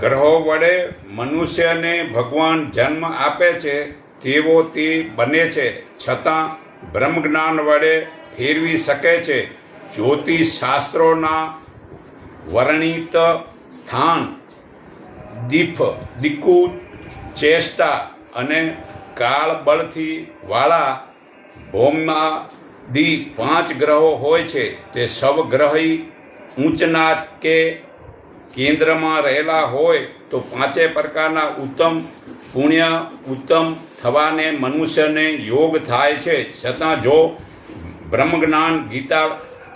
ગ્રહો વડે મનુષ્યને ભગવાન જન્મ આપે છે, તેવો તે બને છે. છતાં બ્રહ્મજ્ઞાન વડે ફેરવી શકે છે. જ્યોતિષ શાસ્ત્રોના વર્ણિત સ્થાન, દીપ, દિકુ, ચેષ્ટા અને કાળબળથી વાળા ભૌમમાં દી પાંચ ગ્રહો હોય છે. તે સવગ્રહી ઊંચના કે કેન્દ્રમાં રહેલા હોય તો પાંચે પ્રકારના ઉત્તમ પુણ્ય, ઉત્તમ થવાને મનુષ્યને યોગ થાય છે. છતાં જો બ્રહ્મજ્ઞાન ગીતા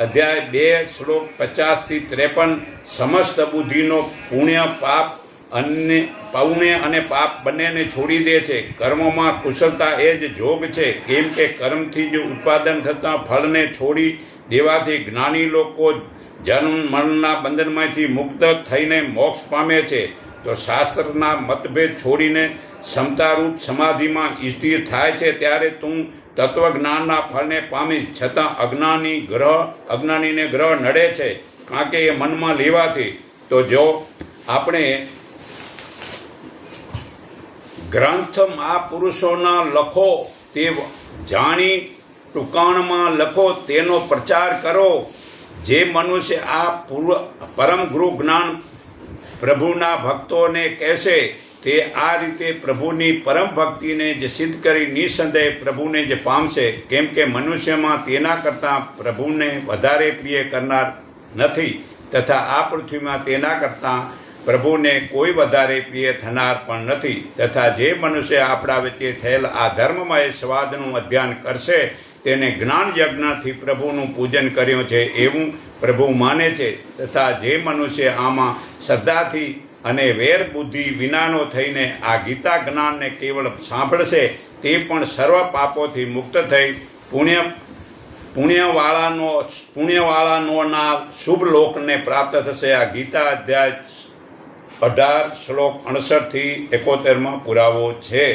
અધ્યાય બે શ્લોક પચાસથી ત્રેપન સમસ્ત બુદ્ધિનો પુણ્ય પાપ અને પૌને અને પાપ બંનેને છોડી દે છે. કર્મોમાં કુશળતા એ જ જોગ છે. કેમ કે કર્મથી જ ઉત્પાદન થતા ફળને છોડી દેવાથી જ્ઞાની લોકો જન્મ મરણના બંધનમાંથી મુક્ત થઈને મોક્ષ પામે છે. તો શાસ્ત્રના મતભેદ છોડીને ક્ષમતારૂપ સમાધિમાં સ્થિર થાય છે ત્યારે તું તત્વજ્ઞાનના ફળને પામીશ. છતાં અજ્ઞાની ગ્રહ, અજ્ઞાનીને ગ્રહ નડે છે. કારણ કે એ મનમાં લેવાથી. તો જો આપણે ગ્રંથ મહાપુરુષોના લખો તે જાણી ટૂંકાણમાં લખો તેનો પ્રચાર કરો. જે મનુષ્ય આ પૂર્વ પરમ ગુરુ જ્ઞાન પ્રભુના ભક્તોને કહેશે, તે આ રીતે પ્રભુની પરમ ભક્તિને જે સિદ્ધ કરી નિસંદેહ પ્રભુને જે પામશે. કેમ કે મનુષ્યમાં તેના કરતાં પ્રભુને વધારે પ્રિય કરનાર નથી, તથા આ પૃથ્વીમાં તેના કરતાં પ્રભુને કોઈ વધારે પ્રિય થનાર પણ નથી. તથા જે મનુષ્ય આપણા વચ્ચે થયેલ આ ધર્મમય સ્વાદનું અધ્યયન કરશે, તેને જ્ઞાન યજ્ઞથી પ્રભુનું પૂજન કર્યું છે એવું પ્રભુ માને છે. તથા જે મનુષ્ય આમાં શ્રદ્ધાથી અને વેર બુદ્ધિ વિનાનો થઈને આ ગીતા જ્ઞાનને કેવળ સાંભળશે, તે પણ સર્વ પાપોથી મુક્ત થઈ પુણ્ય, પુણ્યવાળાનો પુણ્યવાળાનોના શુભ લોકને પ્રાપ્ત થશે. આ ગીતા અધ્યાય અઢાર શ્લોક અડસઠથી એકોતેરમાં પુરાવો છે.